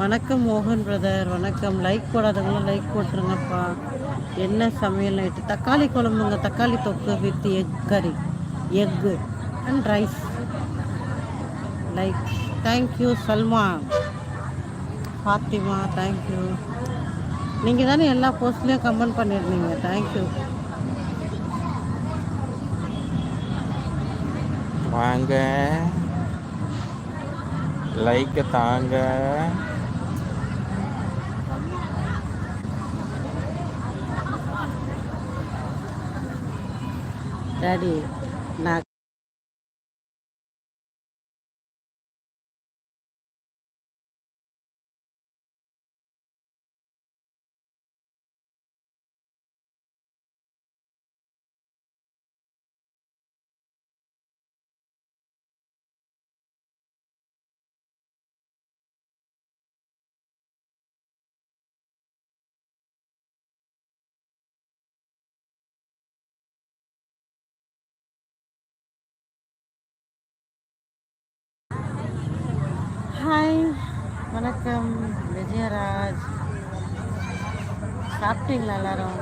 வணக்கம் மோகன் பிரதர் வணக்கம். லைக் போடாதவங்களும் லைக் போட்டுருங்கப்பா. என்ன சமையல் நைட்டு தக்காளி குழம்புங்க. தக்காளி தொக்கு with egg curry egg and rice like thank you Salma. Fathima thank you நீங்கள் தானே எல்லா போஸ்ட்லேயும் கமெண்ட் பண்ணியிருந்தீங்க தேங்க்யூ வாங்க. லைக்கை தாங்க. டாடி நான் ஹாய் வணக்கம். விஜயராஜ். சாப்பிட்டீங்களா எல்லாரும்?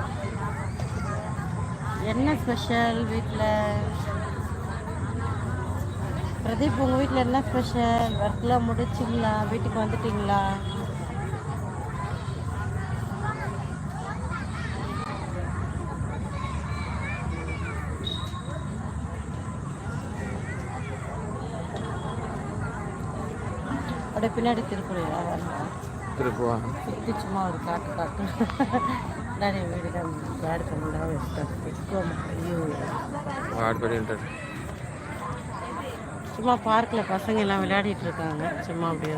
என்ன ஸ்பெஷல் வீட்டில் பிரதீப் உங்கள் வீட்டில் என்ன ஸ்பெஷல் ஒர்க்கெலாம் முடிச்சிங்களா? வீட்டுக்கு வந்துட்டிங்களா? அப்படியே பின்னாடி திருப்புறையா திருப்புவா சுற்றி சும்மா ஒரு காட்டு காட்டு டாடி வீடு தான் ஐயோ வாட் பண்ணிட்டு சும்மா பார்க்கில் பசங்க எல்லாம் விளையாடிட்டு இருக்காங்க. சும்மா அப்படியே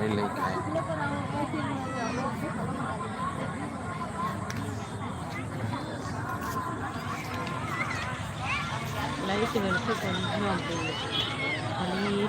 काही लेट आहे लाईट वेळचं पण आणि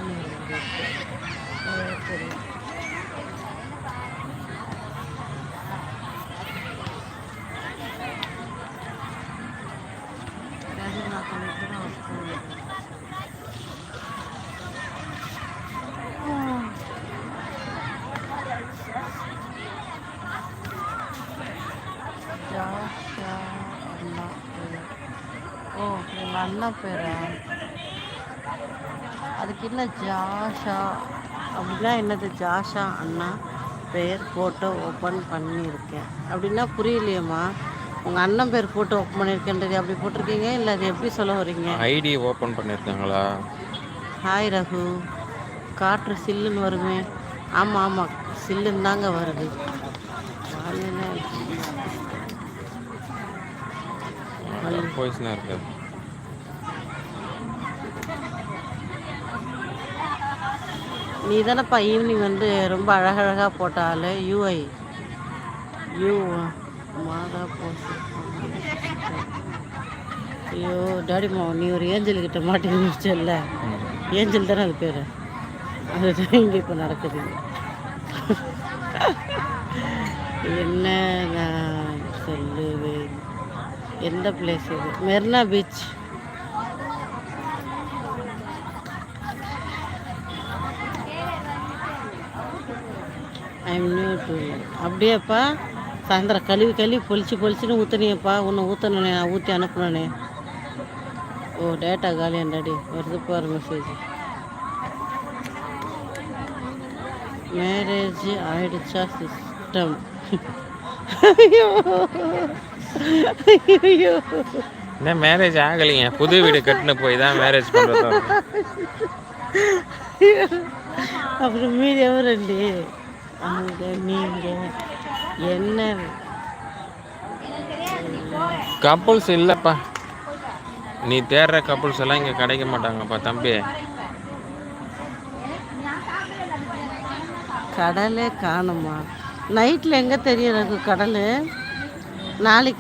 அண்ணா பேரா? அதுக்கு என்ன ஜாஷா? அப்படின்னா என்னது ஜாஷா அண்ணா பேர் ஃபோட்டோ ஓப்பன் பண்ணியிருக்கேன். அப்படின்னா புரியலையேம்மா. உங்கள் அண்ணன் பேர் ஃபோட்டோ ஓப்பன் பண்ணியிருக்கேன்றது அப்படி போட்டிருக்கீங்க? இல்லை அது எப்படி சொல்ல வரீங்க ஐடி ஓப்பன் பண்ணியிருக்காங்களா? ஹாய் ரகு. காற்று சில்லுன்னு வருமே. ஆமாம் ஆமாம் சில்லுன்னு தாங்க வருது. காலையில போய்ஸ்னா இருக்கு. நீ தானப்பா ஈவினிங் வந்து ரொம்ப அழகழகாக போட்டால யூஐ யூ மாதா போஸ் ஐயோ மாவன் நீ ஒரு ஏஞ்சல் கிட்ட மாட்டேன்னு ஏஞ்சல் தானே அது பேர். அதுதான் இங்கே இப்போ நடக்குது. என்ன நான் சொல்லுவேன்? எந்த பிளேஸ் இது? Marina beach. I'm new to அப்படியேப்பா சாயந்தரம் கழுவி கழுவி பொலிச்சு பொலிச்சுன்னு ஊற்றுனியப்பா உன்னை ஊற்றணுனே நான் ஊற்றி அனுப்புனே ஓ டேட்டா காலியாண்டாடி வருது பாரு மெசேஜ் மேரேஜ் ஆயிடுச்சா சிஸ்டம் ஐயோ. என்ன மேரேஜ் ஆகலைங்க புது வீடு கட்டின போய் தான் மேரேஜ் பண்ணுறது அப்புறம் மீதி எவரண்டி அங்கே நீங்கள் என்ன? கப்புள்ஸ் இல்லைப்பா. நீ தேடுற கப்புள்ஸ் எல்லாம் இங்கே கிடைக்க மாட்டாங்கப்பா தம்பி. கடலே காணுமா? நைட்டில் எங்கே தெரியும் எனக்கு கடல்? நாளைக்கு